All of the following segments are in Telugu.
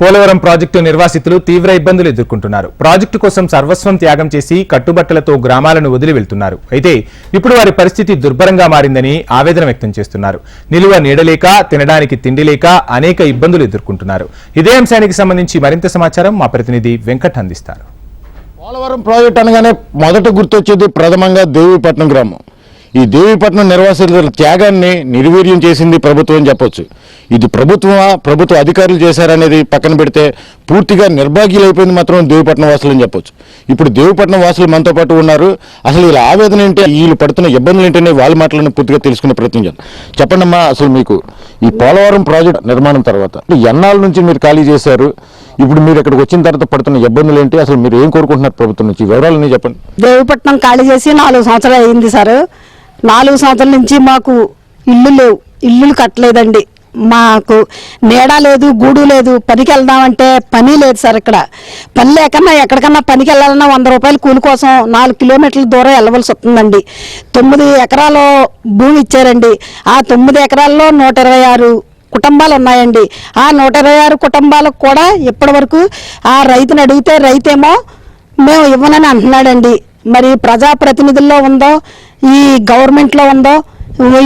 పోలవరం ప్రాజెక్టు నిర్వాసితులు తీవ్ర ఇబ్బందులు ఎదుర్కొంటున్నారు. ప్రాజెక్టు కోసం సర్వస్వం త్యాగం చేసి కట్టుబట్టలతో గ్రామాలను వదిలి వెళ్తున్నారు. అయితే ఇప్పుడు వారి పరిస్థితి దుర్భరంగా మారిందని ఆవేదన వ్యక్తం చేస్తున్నారు. నిలువ నీడలేక తినడానికి తిండి లేక అనేక ఇబ్బందులు ఎదుర్కొంటున్నారు. ఇదే అంశానికి సంబంధించి మరింత సమాచారం మా ప్రతినిధి వెంకట్ అందిస్తారు. పోలవరం ప్రాజెక్ట్ అనగానే మొదట గుర్తొచ్చేది ప్రథమంగా దేవీపట్నం గ్రామం. ఈ దేవీపట్నం నిర్వాసితుల త్యాగాన్ని నిర్వీర్యం చేసింది ప్రభుత్వం అని చెప్పొచ్చు. ఇది ప్రభుత్వమా? ప్రభుత్వ అధికారులు చేశారనేది పక్కన పెడితే పూర్తిగా నిర్భాగ్యులైపోయింది మాత్రం దేవీపట్నం వాసులు అని చెప్పొచ్చు. ఇప్పుడు దేవీపట్నం వాసులు మనతో పాటు ఉన్నారు. అసలు వీళ్ళ ఆవేదన ఏంటి? వీళ్ళు పడుతున్న ఇబ్బందులు ఏంటనే వాళ్ళ మాటలను పూర్తిగా తెలుసుకునే ప్రయత్నం చేద్దాం. చెప్పండమ్మా అసలు మీకు ఈ పోలవరం ప్రాజెక్ట్ నిర్మాణం తర్వాత ఎన్నాళ్ళ నుంచి మీరు ఖాళీ చేశారు? ఇప్పుడు మీరు ఇక్కడికి వచ్చిన తర్వాత పడుతున్న ఇబ్బందులు ఏంటి? అసలు మీరు ఏం కోరుకుంటున్నారు ప్రభుత్వం నుంచి? వివరాలని చెప్పండి. దేవీపట్నం ఖాళీ చేసి నాలుగు సంవత్సరాలు అయింది సార్. నాలుగు సంవత్సరాల నుంచి మాకు ఇల్లు లేవు. ఇల్లులు కట్టలేదండి. మాకు నీడ లేదు గూడు లేదు. పనికి వెళ్దామంటే పని లేదు సార్ ఇక్కడ. పని లేకన్నా ఎక్కడికన్నా పనికి వెళ్ళాలన్నా వంద రూపాయలు కూలి కోసం నాలుగు కిలోమీటర్ల దూరం వెళ్ళవలసి వస్తుందండి. తొమ్మిది ఎకరాలు భూమి ఇచ్చారండి. ఆ తొమ్మిది ఎకరాల్లో నూట ఇరవై ఆరు కుటుంబాలు ఉన్నాయండి. ఆ నూట ఇరవై ఆరు కుటుంబాలకు కూడా ఇప్పటి వరకు ఆ రైతుని అడిగితే రైతేమో మేము ఇవ్వనని అంటున్నాడండి. మరి ప్రజాప్రతినిధుల్లో ఉందో ఈ గవర్నమెంట్లో ఉందో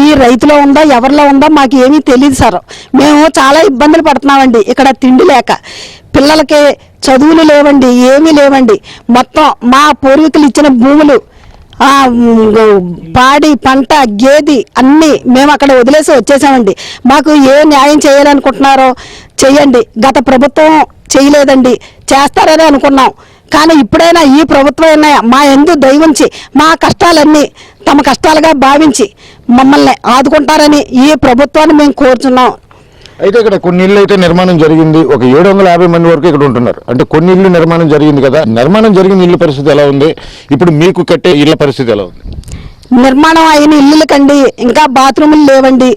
ఈ రైతులో ఉందో ఎవరిలో ఉందో మాకు ఏమీ తెలియదు సార్. మేము చాలా ఇబ్బందులు పడుతున్నామండి ఇక్కడ తిండి లేక. పిల్లలకి చదువులు లేవండి ఏమీ లేవండి. మొత్తం మా పూర్వీకులు ఇచ్చిన భూములు పాడి పంట గేది అన్నీ మేము అక్కడ వదిలేసి వచ్చేసామండి. మాకు ఏ న్యాయం చేయాలనుకుంటున్నారో చెయ్యండి. గత ప్రభుత్వం చేయలేదండి. చేస్తారని అనుకున్నాం. కానీ ఇప్పుడైనా ఈ ప్రభుత్వం మా ఎందు దయవుంచి మా కష్టాలన్నీ తమ కష్టాలుగా భావించి మమ్మల్ని ఆదుకుంటారని ఈ ప్రభుత్వాన్ని మేము కోరుచున్నాం. అయితే ఇక్కడ కొన్ని ఇళ్ళు అయితే నిర్మాణం జరిగింది. ఒక ఏడు వందల యాభై మంది వరకు ఇక్కడ ఉంటున్నారు. అంటే కొన్ని ఇళ్ళు నిర్మాణం జరిగింది కదా. నిర్మాణం జరిగిన ఇళ్ళ పరిస్థితి ఎలా ఉంది? ఇప్పుడు మీకు కట్టే ఇళ్ళ పరిస్థితి ఎలా ఉంది? నిర్మాణం అయిన ఇల్లులకండి ఇంకా బాత్రూములు లేవండి.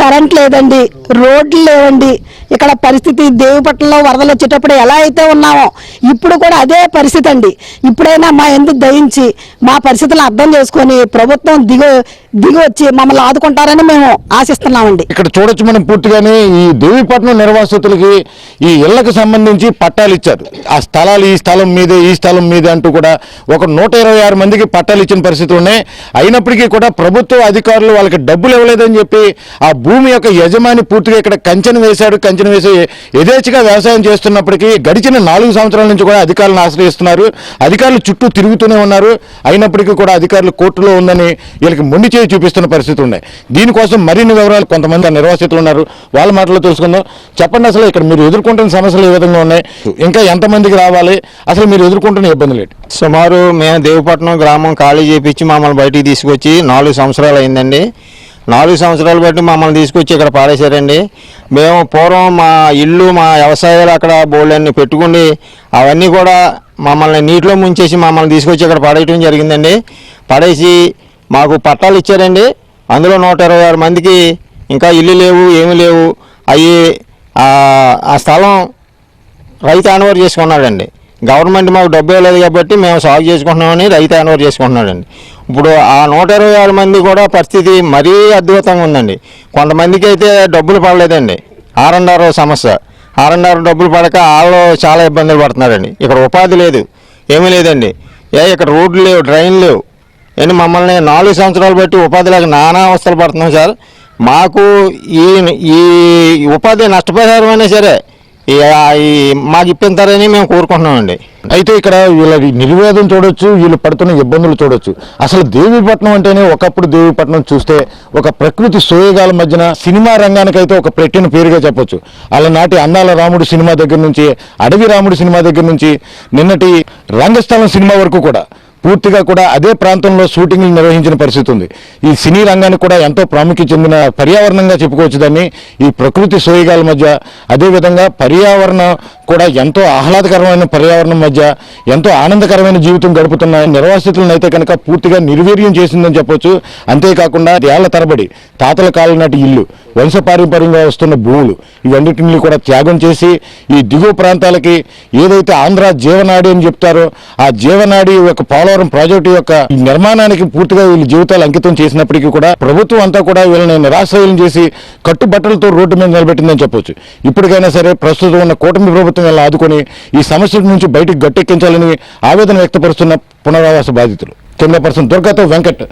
కరెంట్ లేదండి రోడ్లు లేవండి. ఇక్కడ పరిస్థితి దేవుపట్నంలో వరదలు వచ్చేటప్పుడు ఎలా అయితే ఉన్నామో ఇప్పుడు కూడా అదే పరిస్థితి అండి. ఇప్పుడైనా మా ఎందుకు దయించి మా పరిస్థితులను అర్థం చేసుకొని ప్రభుత్వం దిగు దిగి వచ్చి మమ్మల్ని ఆదుకుంటారని మేము ఆశిస్తున్నామండి. ఇక్కడ చూడొచ్చు మనం పూర్తిగానే ఈ దేవిపట్నం నిర్వాసితులకి ఈ ఇళ్ళకు సంబంధించి పట్టాలు ఇచ్చారు. ఆ స్థలాలు ఈ స్థలం మీదే ఈ స్థలం మీదే అంటూ కూడా ఒక నూట ఇరవై ఆరు మందికి పట్టాలు ఇచ్చిన పరిస్థితులు ఉన్నాయి. అయినప్పటికీ కూడా ప్రభుత్వ అధికారులు వాళ్ళకి డబ్బులు ఇవ్వలేదని చెప్పి ఆ భూమి యొక్క యజమాని పూర్తిగా ఇక్కడ కంచెను వేశాడు. అంచనా వేసి యథేచ్ఛగా వ్యవసాయం చేస్తున్నప్పటికీ గడిచిన నాలుగు సంవత్సరాల నుంచి కూడా అధికారులను ఆశ్రయిస్తున్నారు. అధికారులు చుట్టూ తిరుగుతూనే ఉన్నారు. అయినప్పటికీ కూడా అధికారులు కోర్టులో ఉందని వీళ్ళకి మొండి చేయి చూపిస్తున్న పరిస్థితి ఉన్నాయి దీనికోసం మరిన్ని వివరాలు కొంతమంది నిర్వాసితులు ఉన్నారు. వాళ్ళ మాటలో తెలుసుకుందాం. చెప్పండి అసలు ఇక్కడ మీరు ఎదుర్కొంటున్న సమస్యలు ఏ విధంగా ఉన్నాయి? ఇంకా ఎంతమందికి రావాలి? అసలు మీరు ఎదుర్కొంటున్న ఇబ్బందులు ఏంటి? సుమారు మేము దేవపట్నం గ్రామం ఖాళీ చేపించి మమ్మల్ని బయటికి తీసుకొచ్చి నాలుగు సంవత్సరాలు అయిందండి. నాలుగు సంవత్సరాలు బట్టి మమ్మల్ని తీసుకొచ్చి ఇక్కడ పాడేశారండి మేము పూర్వం మా ఇల్లు మా వ్యవసాయాలు అక్కడ బోళ్ళన్ని పెట్టుకుని అవన్నీ కూడా మమ్మల్ని నీటిలో ముంచేసి మమ్మల్ని తీసుకొచ్చి ఇక్కడ పడేయటం జరిగిందండి. పడేసి మాకు పట్టాలు ఇచ్చారండి. అందులో నూట ఇరవై ఆరు మందికి ఇంకా ఇల్లు లేవు ఏమీ లేవు. అవి ఆ స్థలం రైతు ఆనవారు చేసుకున్నాడండి. గవర్నమెంట్ మాకు డబ్బు ఇవ్వలేదు కాబట్టి మేము సాగు చేసుకుంటున్నామని రైతు ఆనవారు చేసుకుంటున్నాడండి. ఇప్పుడు ఆ నూట ఇరవై ఆరు మంది కూడా పరిస్థితి మరీ అద్భుతంగా ఉందండి. కొంతమందికి అయితే డబ్బులు పడలేదండి. ఆర్ఎన్ఆర్ సమస్య. ఆర్ఎన్ఆర్ డబ్బులు పడక వాళ్ళు చాలా ఇబ్బందులు పడుతున్నారండి. ఇక్కడ ఉపాధి లేదు ఏమీ లేదండి. ఏ ఇక్కడ రోడ్లు లేవు డ్రైన్లు లేవు. ఏంటి మమ్మల్ని నాలుగు సంవత్సరాలు బట్టి ఉపాధి లేక నానా అవస్థలు పడుతున్నాం సార్. మాకు ఈ ఈ ఉపాధి నష్టపరిహారం అయినా సరే మాకు ఇప్పించారని మేము కోరుకుంటున్నామండి. అయితే ఇక్కడ వీళ్ళ నిర్వేదం చూడొచ్చు వీళ్ళు పడుతున్న ఇబ్బందులు చూడొచ్చు. అసలు దేవీపట్నం అంటేనే ఒకప్పుడు దేవీపట్నం చూస్తే ఒక ప్రకృతి సోయగాల మధ్యన సినిమా రంగానికైతే ఒక పెట్టిన పేరుగా చెప్పొచ్చు. అలనాటి అందాల రాముడు సినిమా దగ్గర నుంచి అడవి రాముడు సినిమా దగ్గర నుంచి నిన్నటి రంగస్థలం సినిమా వరకు కూడా. పూర్తిగా కూడా అదే ప్రాంతంలో షూటింగ్లు నిర్వహించిన పరిస్థితి ఉంది. ఈ సినీ రంగానికి కూడా ఎంతో ప్రాముఖ్యత చెందిన పర్యావరణంగా చెప్పుకోవచ్చు దాన్ని. ఈ ప్రకృతి సోయగాల మధ్య అదేవిధంగా పర్యావరణం కూడా ఎంతో ఆహ్లాదకరమైన పర్యావరణం మధ్య ఎంతో ఆనందకరమైన జీవితం గడుపుతున్న నిర్వాసితులను అయితే కనుక పూర్తిగా నిర్వీర్యం చేసిందని చెప్పొచ్చు. అంతేకాకుండా ఏళ్ళ తరబడి తాతల కాలం నాటి ఇల్లు వంశపారంపర్యంగా వస్తున్న భూములు ఇవన్నిటిని కూడా త్యాగం చేసి ఈ దిగువ ప్రాంతాలకి ఏదైతే ఆంధ్ర జీవనాడి అని చెప్తారో ఆ జీవనాడి యొక్క పోలవరం ప్రాజెక్టు యొక్క నిర్మాణానికి పూర్తిగా వీళ్ళ జీవితాలు అంకితం చేసినప్పటికీ కూడా ప్రభుత్వం అంతా కూడా వీళ్ళని నిరాశ్రయం చేసి కట్టుబట్టలతో రోడ్డు మీద నిలబెట్టిందని చెప్పొచ్చు. ఇప్పటికైనా సరే ప్రస్తుతం ఉన్న కూటమి ప్రభుత్వం వీళ్ళని ఆదుకొని ఈ సమస్య నుంచి బయటకు గట్టెక్కించాలని ఆవేదన వ్యక్తపరుస్తున్న పునరావాస బాధితులు. కెమెరా పర్సన్ దుర్గాతో వెంకట్.